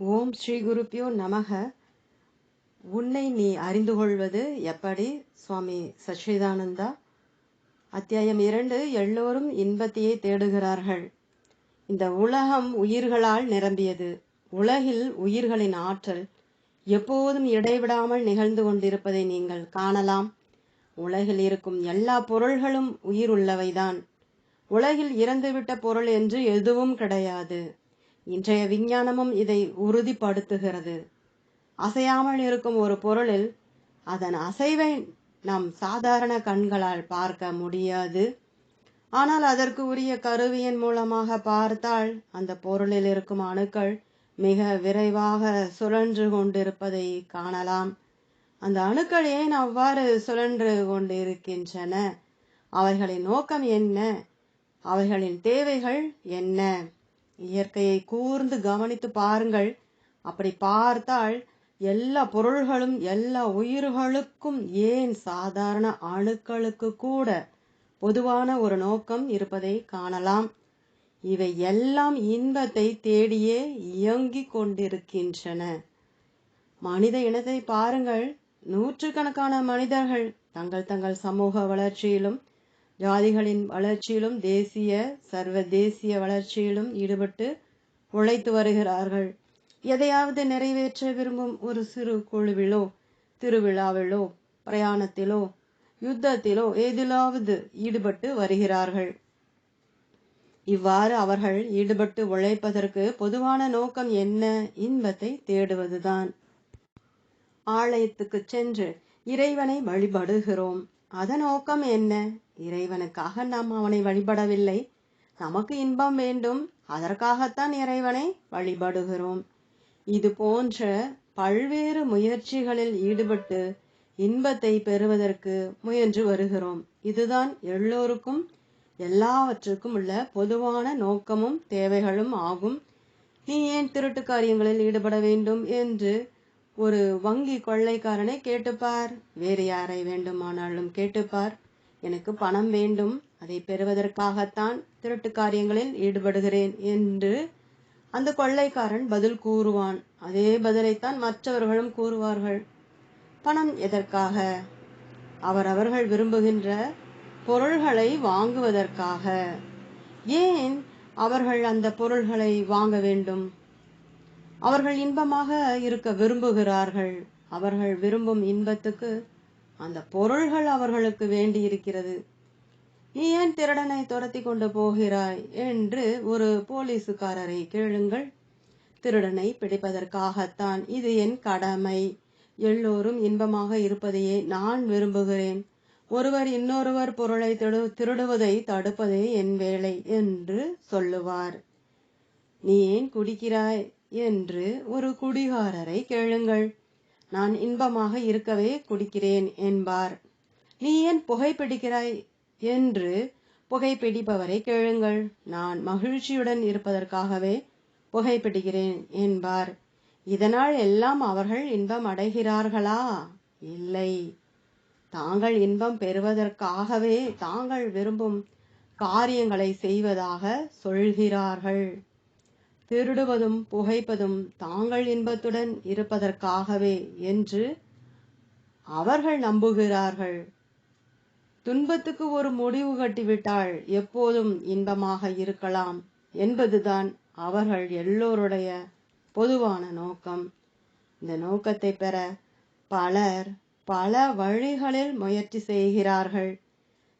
ஓம் ஸ்ரீ குருப்பியோ நமக. உன்னை நீ அறிந்து கொள்வது எப்படி? சுவாமி சச்சிதானந்தா அத்தியாயம் இரண்டு எல்லோரும் இன்பத்தையே தேடுகிறார்கள். இந்த உலகம் உயிர்களால் நிரம்பியது. உலகில் உயிர்களின் ஆற்றல் எப்போதும் இடைவிடாமல் நிகழ்ந்து கொண்டிருப்பதை நீங்கள் காணலாம். உலகில் இருக்கும் எல்லா பொருள்களும் உயிர் உள்ளவைதான் உலகில் இறந்துவிட்ட பொருள் என்று எதுவும் கிடையாது. இன்றைய விஞ்ஞானமும் இதை உறுதிப்படுத்துகிறது. அசையாமல் இருக்கும் ஒரு பொருளில் அதன் அசைவை நம் சாதாரண கண்களால் பார்க்க முடியாது. ஆனால் அதற்கு உரிய கருவியின் மூலமாக பார்த்தால் அந்த பொருளில் இருக்கும் அணுக்கள் மிக விரைவாக சுழன்று கொண்டிருப்பதை காணலாம். அந்த அணுக்கள் ஏன் அவ்வாறு சுழன்று கொண்டிருக்கின்றன? அவைகளின் நோக்கம் என்ன? அவைகளின் தேவைகள் என்ன? இயற்கையை கூர்ந்து கவனித்து பாருங்கள். அப்படி பார்த்தால் எல்லா பொருள்களும் எல்லா உயிர்களுக்கும் ஏன் சாதாரண அணுக்களுக்கு கூட பொதுவான ஒரு நோக்கம் இருப்பதை காணலாம். இவை எல்லாம் இன்பத்தை தேடியே இயங்கிக் கொண்டிருக்கின்றன. மனித இனத்தை பாருங்கள். நூற்றுக்கணக்கான மனிதர்கள் தங்கள் தங்கள் சமூக வளர்ச்சியிலும் ஜாதிகளின் வளர்ச்சியிலும் தேசிய சர்வதேசிய வளர்ச்சியிலும் ஈடுபட்டு உழைத்து வருகிறார்கள். எதையாவது நிறைவேற்ற விரும்பும் ஒரு சிறு குழுவிலோ திருவிழாவிலோ பிரயாணத்திலோ யுத்தத்திலோ ஏதிலாவது ஈடுபட்டு வருகிறார்கள். இவ்வாறு அவர்கள் ஈடுபட்டு உழைப்பதற்கு பொதுவான நோக்கம் என்ன? இன்பத்தை தேடுவதுதான். ஆலயத்துக்கு சென்று இறைவனை வழிபடுகிறோம். அதன் நோக்கம் என்ன? இறைவனுக்காக நாம் அவனை வழிபடவில்லை. நமக்கு இன்பம் வேண்டும். அதற்காகத்தான் இறைவனை வழிபடுகிறோம். இது போன்ற பல்வேறு முயற்சிகளில் ஈடுபட்டு இன்பத்தை பெறுவதற்கு முயன்று வருகிறோம். இதுதான் எல்லோருக்கும் எல்லாவற்றுக்கும் உள்ள பொதுவான நோக்கமும் தேவைகளும் ஆகும். நீ ஏன் திருட்டு காரியங்களில் ஈடுபட வேண்டும் என்று ஒரு வங்கி கொள்ளைக்காரனை கேட்டுப்பார். வேறு யாரை வேண்டுமானாலும் கேட்டுப்பார். எனக்கு பணம் வேண்டும் அதை பெறுவதற்காகத்தான் திருட்டு காரியங்களில் ஈடுபடுகிறேன் என்று அந்த கொள்ளைக்காரன் பதில் கூறுவான். அதே பதிலைத்தான் மற்றவர்களும் கூறுவார்கள். பணம் எதற்காக? அவரவர்கள் விரும்புகின்ற பொருள்களை வாங்குவதற்காக. ஏன் அவர்கள் அந்த பொருள்களை வாங்க வேண்டும்? அவர்கள் இன்பமாக இருக்க விரும்புகிறார்கள். அவர்கள் விரும்பும் இன்பத்துக்கு அந்த பொருள்கள் அவர்களுக்கு வேண்டி இருக்கிறது நீ ஏன் திருடனை துரத்தி கொண்டு போகிறாய்? என்று ஒரு போலீசுக்காரரை கேளுங்கள். திருடனை பிடிப்பதற்காகத்தான் இது என் கடமை. எல்லோரும் இன்பமாக இருப்பதையே நான் விரும்புகிறேன். ஒருவர் இன்னொருவர் பொருளை திருடுவதை தடுப்பதே என் வேலை என்று சொல்லுவார். நீ ஏன் குடிக்கிறாய்? என்று ஒரு குடிகாரரை கேளுங்கள். நான் இன்பமாக இருக்கவே குடிக்கிறேன் என்பார். நீ ஏன் புகைப்பிடிக்கிறாய் என்று புகைப்பிடிப்பவரை கேளுங்கள். நான் மகிழ்ச்சியுடன் இருப்பதற்காகவே புகைப்பிடிக்கிறேன் என்பார். இதனால் எல்லாம் அவர்கள் இன்பம் அடைகிறார்களா? இல்லை. தாங்கள் இன்பம் பெறுவதற்காகவே தாங்கள் விரும்பும் காரியங்களை செய்வதாக சொல்கிறார்கள். திருடுவதும் புகைப்பதும் தாங்கள் இன்பத்துடன் இருப்பதற்காகவே என்று அவர்கள் நம்புகிறார்கள். துன்பத்துக்கு ஒரு முடிவு கட்டிவிட்டால் எப்போதும் இன்பமாக இருக்கலாம் என்பதுதான் அவர்கள் எல்லோருடைய பொதுவான நோக்கம். இந்த நோக்கத்தை பெற பலர் பல வழிகளில் முயற்சி செய்கிறார்கள்.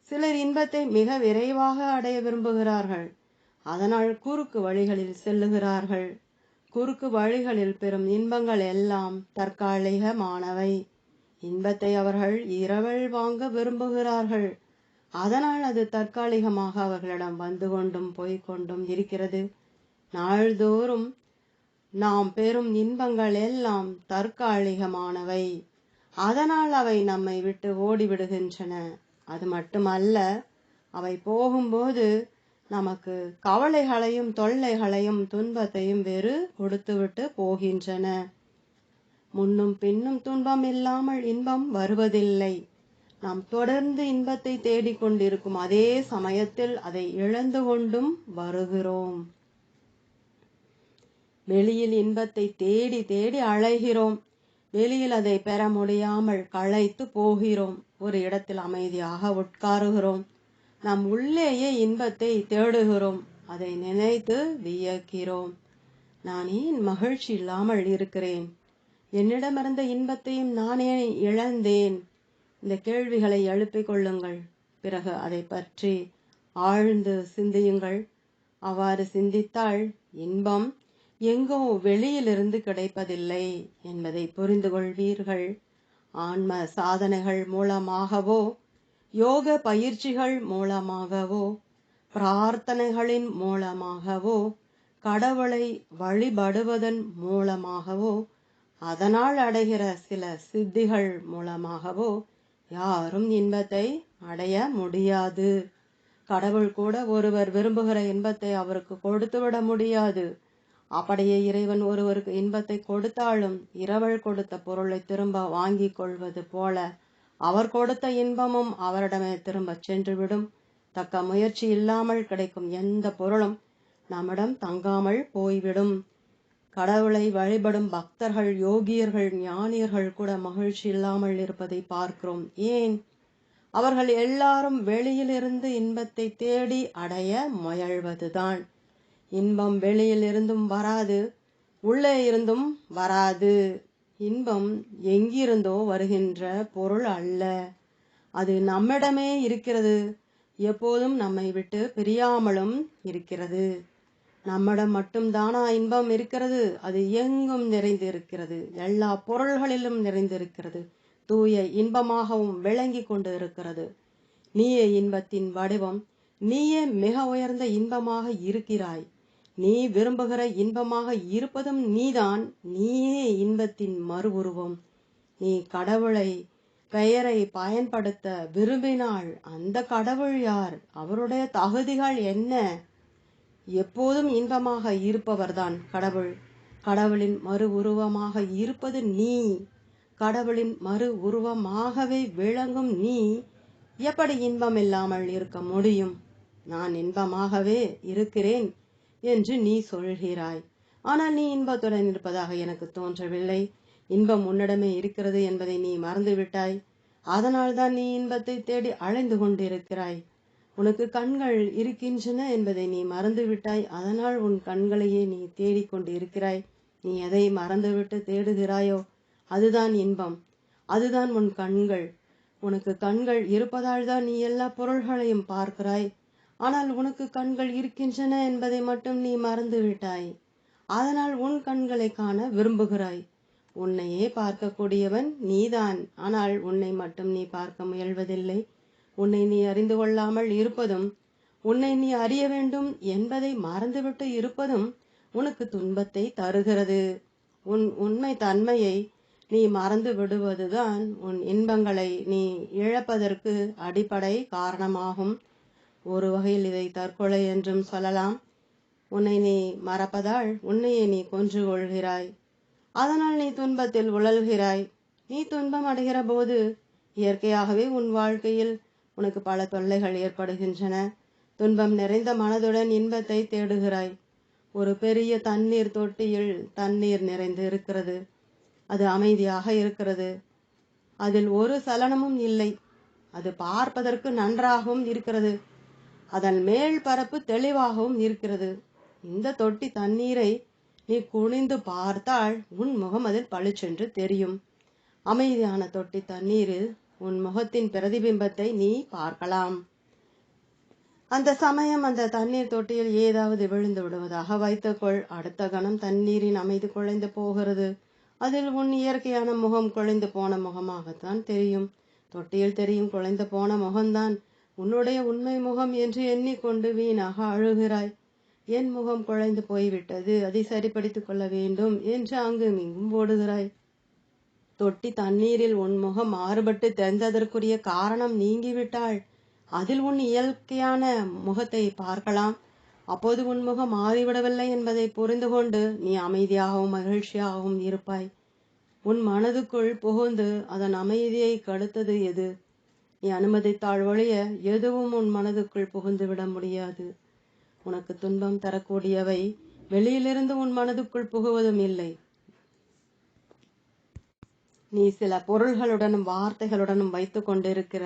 சிலர் இன்பத்தை மிக விரைவாக அடைய விரும்புகிறார்கள். அதனால் குறுக்கு வழிகளில் செல்லுகிறார்கள். குறுக்கு வழிகளில் பெறும் இன்பங்கள் எல்லாம் தற்காலிகமானவை. இன்பத்தை அவர்கள் இரவல் வாங்க விரும்புகிறார்கள். அதனால் அது தற்காலிகமாக அவர்களிடம் வந்து கொண்டும் போய்கொண்டும் இருக்கிறது. நாள்தோறும் நாம் பெறும் இன்பங்கள் எல்லாம் தற்காலிகமானவை. அதனால் அவை நம்மை விட்டு ஓடிவிடுகின்றன. அது மட்டுமல்ல அவை போகும்போது நமக்கு கவலைகளையும் தொல்லைகளையும் துன்பத்தையும் வெறு கொடுத்துவிட்டு போகின்றன. முன்னும் பின்னும் துன்பம் இல்லாமல் இன்பம் வருவதில்லை. நாம் தொடர்ந்து இன்பத்தை தேடிக்கொண்டிருக்கும் அதே சமயத்தில் அதை இழந்து கொண்டும் வருகிறோம். வெளியில் இன்பத்தை தேடி தேடி அழைகிறோம் வெளியில் அதை பெற முடியாமல் களைத்து போகிறோம். ஒரு இடத்தில் அமைதியாக உட்காருகிறோம். நம் உள்ளேயே இன்பத்தை தேடுகிறோம். அதை நினைத்து வியக்கிறோம். நான் ஏன் மகிழ்ச்சி இல்லாமல் இருக்கிறேன்? என்னிடமிருந்த இன்பத்தையும் நானே இழந்தேன். இந்த கேள்விகளை எழுப்பிக் கொள்ளுங்கள். பிறகு அதை பற்றி ஆழ்ந்து சிந்தியுங்கள். அவ்வாறு சிந்தித்தால் இன்பம் எங்கோ வெளியிலிருந்து கிடைப்பதில்லை என்பதை புரிந்து கொள்வீர்கள் ஆன்ம சாதனைகள் மூலமாகவோ யோக பயிற்சிகள் மூலமாகவோ பிரார்த்தனைகளின் மூலமாகவோ கடவுளை வழிபடுவதன் மூலமாகவோ அதனால் அடைகிற சில சித்திகள் மூலமாகவோ யாரும் இன்பத்தை அடைய முடியாது. கடவுள் கூட ஒருவர் விரும்புகிற இன்பத்தை அவருக்கு கொடுத்து விட முடியாது. அப்படியே இறைவன் ஒருவருக்கு இன்பத்தை கொடுத்தாலும் இரவல் கொடுத்த பொருளை திரும்ப வாங்கிக் கொள்வது போல அவர் கொடுத்த இன்பமும் அவரிடமே திரும்ப சென்றுவிடும். தக்க முயற்சி இல்லாமல் கிடைக்கும் எந்த பொருளும் நம்மிடம் தங்காமல் போய்விடும். கடவுளை வழிபடும் பக்தர்கள் யோகியர்கள் ஞானியர்கள் கூட மகிழ்ச்சி இல்லாமல் இருப்பதை பார்க்கிறோம். ஏன்? அவர்கள் எல்லாரும் வெளியிலிருந்து இன்பத்தை தேடி அடைய முயல்வதுதான். இன்பம் வெளியில் இருந்தும் வராது உள்ளே இருந்தும் வராது. இன்பம் எங்கிருந்தோ வருகின்ற பொருள் அல்ல. அது நம்மிடமே இருக்கிறது. எப்போதும் நம்மை விட்டு பிரியாமலும் இருக்கிறது. நம்மிடம் மட்டும்தானா இன்பம் இருக்கிறது? அது எங்கும் நிறைந்து இருக்கிறது எல்லா பொருள்களிலும் நிறைந்திருக்கிறது. தூய இன்பமாகவும் விளங்கி கொண்டு இருக்கிறது நீயே இன்பத்தின் வடிவம். நீயே மிக உயர்ந்த இன்பமாக இருக்கிறாய். நீ விரும்புகிற இன்பமாக இருப்பதும் நீதான். நீயே இன்பத்தின் மறு உருவம் நீ கடவுளை பெயரை பயன்படுத்த விரும்பினால் அந்த கடவுள் யார்? அவருடைய தகுதிகள் என்ன? எப்போதும் இன்பமாக இருப்பவர்தான் கடவுள். கடவுளின் மறு உருவமாக இருப்பது நீ. கடவுளின் மறு உருவமாகவே விளங்கும் நீ. எப்படி இன்பம் இல்லாமல் இருக்க முடியும்? நான் இன்பமாகவே இருக்கிறேன். என்று நீ சொல்கிறாய் ஆனால் நீ இன்பத்துடன் இருப்பதாக எனக்கு தோன்றவில்லை. இன்பம் உன்னிடமே இருக்கிறது என்பதை நீ மறந்துவிட்டாய். அதனால்தான் நீ இன்பத்தை தேடி அலைந்து கொண்டிருக்கிறாய். உனக்கு கண்கள் இருக்கின்றன என்பதை நீ மறந்துவிட்டாய். அதனால் உன் கண்களையே நீ தேடிக்கொண்டு இருக்கிறாய் நீ எதை மறந்துவிட்டு தேடுகிறாயோ அதுதான் இன்பம். அதுதான் உன் கண்கள். உனக்கு கண்கள் இருப்பதால் தான் நீ எல்லா பொருள்களையும் பார்க்கிறாய். ஆனால் உனக்கு கண்கள் இருக்கின்றன என்பதை மட்டும் நீ மறந்து விட்டாய் அதனால் உன் கண்களை காண விரும்புகிறாய். உன்னையே பார்க்கக்கூடியவன் நீதான். ஆனால் உன்னை மட்டும் நீ பார்க்க முயல்வதில்லை. உன்னை நீ அறிந்து கொள்ளாமல் இருப்பதும் உன்னை நீ அறிய வேண்டும் என்பதை மறந்துவிட்டு இருப்பதும் உனக்கு துன்பத்தை தருகிறது. உன் உண்மை தன்மையை நீ மறந்து விடுவதுதான் உன் இன்பங்களை நீ இழப்பதற்கு அடிப்படை காரணமாகும். ஒரு வகையில் இதை தற்கொலை என்றும் சொல்லலாம். உன்னை நீ மறப்பதால் உன்னையே நீ கொன்று கொள்கிறாய். அதனால் நீ துன்பத்தில் உழல்கிறாய். நீ துன்பம் அடைகிற போது இயற்கையாகவே உன் வாழ்க்கையில் உனக்கு பல தொல்லைகள் ஏற்படுகின்றன. துன்பம் நிறைந்த மனதுடன் இன்பத்தை தேடுகிறாய். ஒரு பெரிய தண்ணீர் தொட்டியில் தண்ணீர் நிறைந்து இருக்கிறது. அது அமைதியாக இருக்கிறது. அதில் ஒரு சலனமும் இல்லை. அது பார்ப்பதற்கு நன்றாகவும் இருக்கிறது. அதன் மேல் பரப்பு தெளிவாகவும் இருக்கிறது. இந்த தொட்டி தண்ணீரை நீ குனிந்து பார்த்தால் உன் முகம் அதில் பளிச்சென்று தெரியும். அமைதியான தொட்டி தண்ணீரில் உன் முகத்தின் பிரதிபிம்பத்தை நீ பார்க்கலாம். அந்த சமயம் அந்த தண்ணீர் தொட்டியில் ஏதாவது விழுந்து விடுவதாக வைத்துக்கொள். அடுத்த கணம் தண்ணீரின் அமைதி குழைந்து போகிறது. அதில் உன் இயற்கையான முகம் குழைந்து போன முகமாகத்தான் தெரியும். தொட்டியில் தெரியும் குழைந்து போன முகம்தான். உன்னுடைய உண்மை முகம் என்று எண்ணிக்கொண்டு வீணாக அழுகிறாய். என் முகம் குழைந்து போய்விட்டது அதை சரிப்படுத்திக் கொள்ள வேண்டும் என்று அங்கும் இங்கும் ஓடுகிறாய். தொட்டி தண்ணீரில் உன் முகம் மாறுபட்டு தெரிந்ததற்குரிய காரணம் நீங்கிவிட்டாள் அதில் உன் இயற்கையான முகத்தை பார்க்கலாம். அப்போது உன் முகம் மாறிவிடவில்லை என்பதை புரிந்து கொண்டு நீ அமைதியாகவும் மகிழ்ச்சியாகவும் இருப்பாய். உன் மனதுக்குள் புகுந்து அதன் அமைதியை கடுத்தது எது? நீ அனுமதித்தாள் ஒழிய எதுவும் உன் மனதுக்குள் புகுந்து விட முடியாது. உனக்கு துன்பம் தரக்கூடியவை வெளியிலிருந்து உன் மனதுக்குள் புகுவதும் இல்லை. நீ சில பொருள்களுடனும் வார்த்தைகளுடனும் வைத்து கொண்டிருக்கிற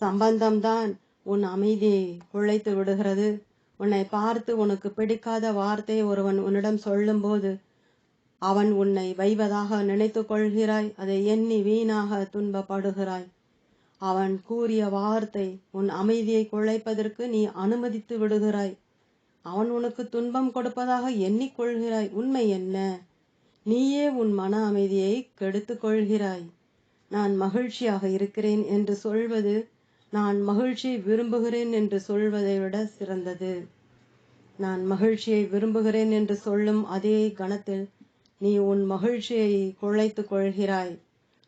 சம்பந்தம்தான் உன் அமைதியை குழைத்து விடுகிறது. உன்னை பார்த்து உனக்கு பிடிக்காத வார்த்தையை ஒருவன் உன்னிடம் சொல்லும்போது அவன் உன்னை வைவதாக நினைத்து கொள்கிறாய். அதை எண்ணி வீணாக துன்பப்படுகிறாய். அவன் கூறிய வார்த்தை உன் அமைதியை குழைப்பதற்கு நீ அனுமதித்து விடுகிறாய். அவன் உனக்கு துன்பம் கொடுப்பதாக எண்ணிக்கொள்கிறாய். உண்மை என்ன? நீயே உன் மன அமைதியை கெடுத்துக் கொள்கிறாய் நான் மகிழ்ச்சியாக இருக்கிறேன் என்று சொல்வது நான் மகிழ்ச்சியை விரும்புகிறேன் என்று சொல்வதை விட சிறந்தது. நான் மகிழ்ச்சியை விரும்புகிறேன் என்று சொல்லும் அதே கணத்தில் நீ உன் மகிழ்ச்சியை குழைத்து கொள்கிறாய்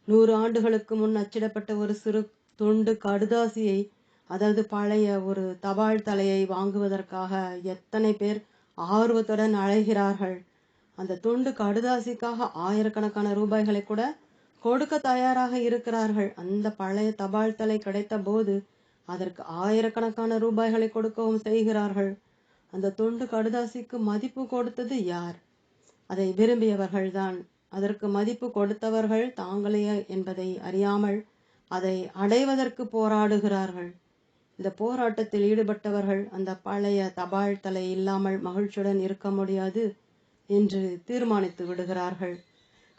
நூறு ஆண்டுகளுக்கு முன் அச்சிடப்பட்ட ஒரு சிறு துண்டு கடுதாசியை அதாவது பழைய ஒரு தபால் தலையை வாங்குவதற்காக எத்தனை பேர் ஆர்வத்துடன் அழைகிறார்கள் அந்த துண்டு கடுதாசிக்காக ஆயிரக்கணக்கான ரூபாய்களை கூட கொடுக்க தயாராக இருக்கிறார்கள். அந்த பழைய தபால் தலை கிடைத்த போது அதற்கு ஆயிரக்கணக்கான ரூபாய்களை கொடுக்கவும் செய்கிறார்கள். அந்த துண்டு கடுதாசிக்கு மதிப்பு கொடுத்தது யார்? அதை விரும்பியவர்கள்தான். அதற்கு மதிப்பு கொடுத்தவர்கள் தாங்களே என்பதை அறியாமல் அதை அடைவதற்கு போராடுகிறார்கள். இந்த போராட்டத்தில் ஈடுபட்டவர்கள் அந்த பழைய தபால் தலை இல்லாமல் மகிழ்ச்சியுடன் இருக்க முடியாது என்று தீர்மானித்து விடுகிறார்கள்.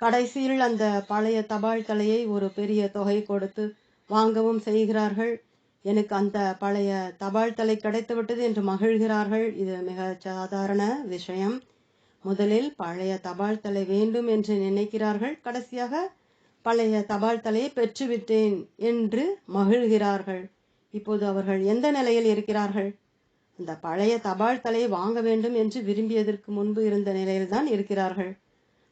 கடைசியில் அந்த பழைய தபால் தலையை ஒரு பெரிய தொகை கொடுத்து வாங்கவும் செய்கிறார்கள். எனக்கு அந்த பழைய தபால் தலை கிடைத்துவிட்டது என்று மகிழ்கிறார்கள். இது மிக சாதாரண விஷயம். முதலில் பழைய தபால் தலை வேண்டும் என்று நினைக்கிறார்கள். கடைசியாக பழைய தபால் தலையை பெற்றுவிட்டேன் என்று மகிழ்கிறார்கள். இப்போது அவர்கள் எந்த நிலையில் இருக்கிறார்கள்? அந்த பழைய தபால் தலையை வாங்க வேண்டும் என்று விரும்பியதற்கு முன்பு இருந்த நிலையில்தான் இருக்கிறார்கள்.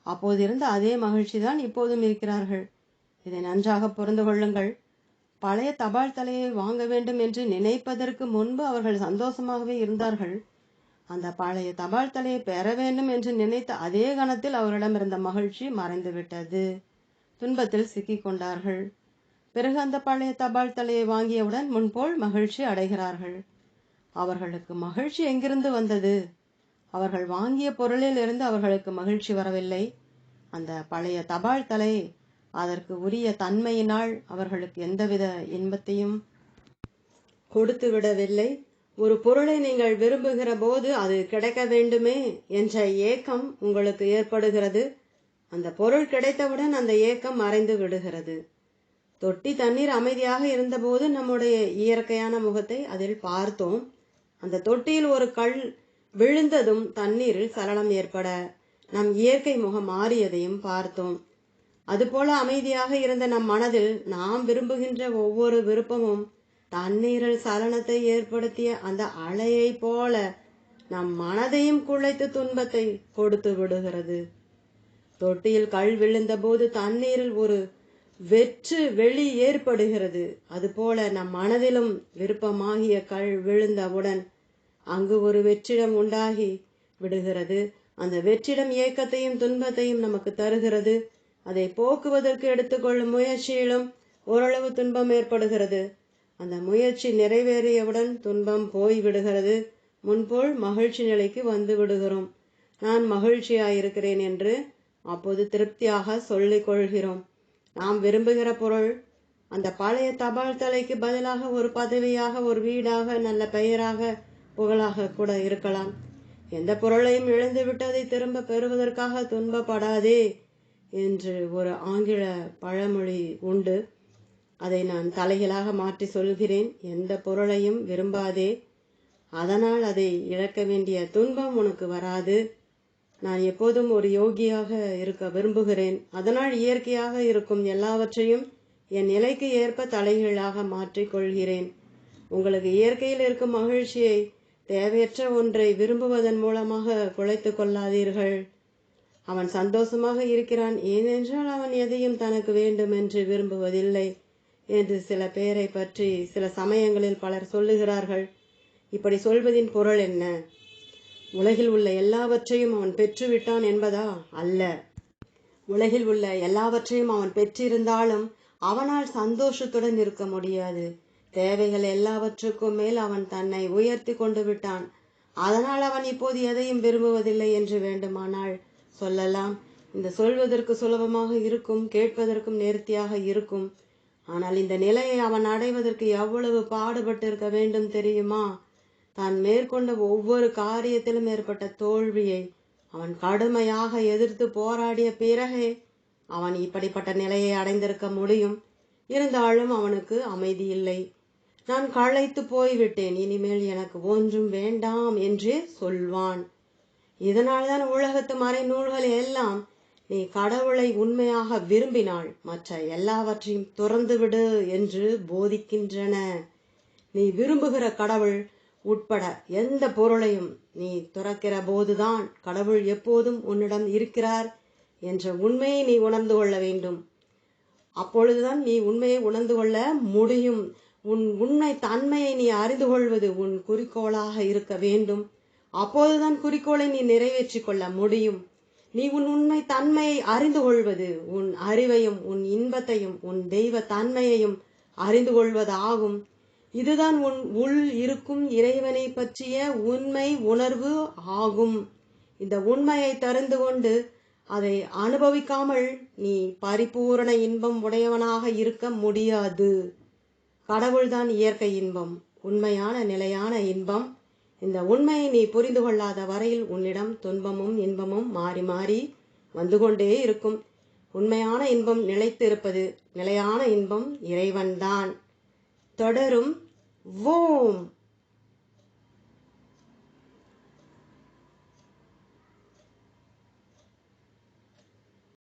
அப்போது இருந்த அதே மகிழ்ச்சி தான் இப்போதும் இருக்கிறார்கள். இதை நன்றாக புரிந்து கொள்ளுங்கள். பழைய தபால் தலையை வாங்க வேண்டும் என்று நினைப்பதற்கு முன்பு அவர்கள் சந்தோஷமாகவே இருந்தார்கள். அந்த பழைய தபால் தலையை பெற வேண்டும் என்று நினைத்த அதே கணத்தில் அவரிடம் இருந்த மகிழ்ச்சி மறைந்து விட்டது துன்பத்தில் சிக்கிக் கொண்டார்கள் பிறகு அந்த பழைய தபால் தலையை வாங்கியவுடன் முன்போல் மகிழ்ச்சி அடைகிறார்கள். அவர்களுக்கு மகிழ்ச்சி எங்கிருந்து வந்தது? அவர்கள் வாங்கிய பொருளில் இருந்து அவர்களுக்கு மகிழ்ச்சி வரவில்லை. அந்த பழைய தபால் தலை அதற்கு உரிய தன்மையினால் அவர்களுக்கு எந்தவித இன்பத்தையும் கொடுத்து விடவில்லை. ஒரு பொருளை நீங்கள் விரும்புகிற போது அது கிடைக்க வேண்டுமே என்ற ஏக்கம் உங்களுக்கு ஏற்படுகிறது. அந்த பொருள் கிடைத்தவுடன் அந்த ஏக்கம் மறைந்து விடுகிறது. தொட்டி தண்ணீர் அமைதியாக இருந்தபோது நம்முடைய இயற்கையான முகத்தை அதில் பார்த்தோம். அந்த தொட்டியில் ஒரு கல் விழுந்ததும் தண்ணீரில் சலனம் ஏற்பட நம் இயற்கை முகம் மாறியதையும் பார்த்தோம். அதுபோல அமைதியாக இருந்த நம் மனதில் நாம் விரும்புகின்ற ஒவ்வொரு விருப்பமும் தண்ணீரில் சலனத்தை ஏற்படுத்திய அந்த அலையை போல நம் மனதையும் குழைத்து துன்பத்தை கொடுத்து விடுகிறது. தொட்டியில் கல் விழுந்தபோது தண்ணீரில் ஒரு வெற்று வெளி ஏற்படுகிறது. அதுபோல நம் மனதிலும் விருப்பமாகிய கல் விழுந்தவுடன் அங்கு ஒரு வெற்றிடம் உண்டாகி விடுகிறது. அந்த வெற்றிடம் ஏக்கத்தையும் துன்பத்தையும் நமக்கு தருகிறது. அதை போக்குவதற்கு எடுத்துக்கொள்ளும் முயற்சியிலும் ஓரளவு துன்பம் ஏற்படுகிறது. அந்த முயற்சி நிறைவேறியவுடன் துன்பம் போய் விடுகிறது. முன்போல் மகிழ்ச்சி நிலைக்கு வந்து விடுகிறோம். நான் மகிழ்ச்சியாயிருக்கிறேன் என்று அப்போது திருப்தியாக சொல்லிக் கொள்கிறோம் நாம் விரும்புகிற பொருள் அந்த பழைய தபால் தலைக்கு பதிலாக ஒரு பதவியாக ஒரு வீடாக நல்ல பெயராக புகழாக கூட இருக்கலாம். எந்த பொருளையும் இழந்து விட்டதை திரும்ப பெறுவதற்காக துன்பப்படாதே என்று ஒரு ஆங்கில பழமொழி உண்டு. அதை நான் தலைகளாக மாற்றி சொல்கிறேன். எந்த பொருளையும் விரும்பாதே. அதனால் அதை இழக்க வேண்டிய துன்பம் உனக்கு வராது. நான் எப்போதும் ஒரு யோகியாக இருக்க விரும்புகிறேன். அதனால் இயற்கையாக இருக்கும் எல்லாவற்றையும் என் நிலைக்கு ஏற்ப தலைகீழாக மாற்றிக் கொள்கிறேன். உங்களுக்கு இயற்கையில் இருக்கும் மகிழ்ச்சியை தேவையற்ற ஒன்றை விரும்புவதன் மூலமாக குலைத்து கொள்ளாதீர்கள். அவன் சந்தோஷமாக இருக்கிறான். ஏனென்றால் அவன் எதையும் தனக்கு வேண்டும் என்று விரும்புவதில்லை என்று சில பேரை பற்றி சில சமயங்களில் பலர் சொல்லுகிறார்கள். இப்படி சொல்வதின் பொருள் என்ன? உலகில் உள்ள எல்லாவற்றையும் அவன் பெற்றுவிட்டான் என்பதா? அல்ல. உலகில் உள்ள எல்லாவற்றையும் அவன் பெற்றிருந்தாலும் அவனால் சந்தோஷத்துடன் இருக்க முடியாது. தேவைகள் எல்லாவற்றுக்கும் மேல் அவன் தன்னை உயர்த்தி கொண்டு விட்டான். அதனால் அவன் இப்போது எதையும் விரும்புவதில்லை என்று வேண்டுமானால் சொல்லலாம். இந்த சொல்வதற்கு சுலபமாக இருக்கும் கேட்பதற்கும் நேர்த்தியாக இருக்கும். ஆனால் இந்த நிலையை அவன் அடைவதற்கு எவ்வளவு பாடுபட்டிருக்க வேண்டும் தெரியுமா? தான் மேற்கொண்ட ஒவ்வொரு காரியத்திலும் ஏற்பட்ட தோல்வியை அவன் கடுமையாக எதிர்த்து போராடிய பிறகே அவன் இப்படிப்பட்ட நிலையை அடைந்திருக்க முடியும். இருந்தாலும் அவனுக்கு அமைதி இல்லை. நான் களைத்து போய்விட்டேன். இனிமேல் எனக்கு ஒன்றும் வேண்டாம் என்று சொல்வான். இதனால்தான் உலகத்து மறை நூல்கள் எல்லாம் நீ கடவுளை உண்மையாக விரும்பினாள் மற்ற எல்லாவற்றையும் துறந்துவிடு என்று போதிக்கின்றன. நீ விரும்புகிற கடவுள் உட்பட எந்த பொருளையும் நீ துறக்கிற போதுதான் கடவுள் எப்போதும் உன்னிடம் இருக்கிறார் என்ற உண்மையை நீ உணர்ந்து கொள்ள வேண்டும். அப்பொழுதுதான் நீ உண்மையை உணர்ந்து கொள்ள முடியும். உன் உண்மை தன்மையை நீ அறிந்து கொள்வது உன் குறிக்கோளாக இருக்க வேண்டும். அப்போதுதான் குறிக்கோளை நீ நிறைவேற்றிக் கொள்ள முடியும். நீ உன் உண்மை தன்மையை அறிந்து கொள்வது உன் அறிவையும் உன் இன்பத்தையும் உன் தெய்வ தன்மையையும் அறிந்து கொள்வதாகும். இதுதான் உன் உள் இருக்கும் இறைவனை பற்றிய உண்மை உணர்வு ஆகும். இந்த உண்மையை தெரிந்து கொண்டு அதை அனுபவிக்காமல் நீ பரிபூரண இன்பம் உடையவனாக இருக்க முடியாது. கடவுள்தான் இயற்கை இன்பம் உண்மையான நிலையான இன்பம். இந்த உண்மையை நீ புரிந்து கொள்ளாத வரையில் உன்னிடம் துன்பமும் இன்பமும் மாறி மாறி வந்து கொண்டே இருக்கும். உண்மையான இன்பம் நிலைத்து இருப்பது நிலையான இன்பம் இறைவன்தான். தொடரும். ஓம்.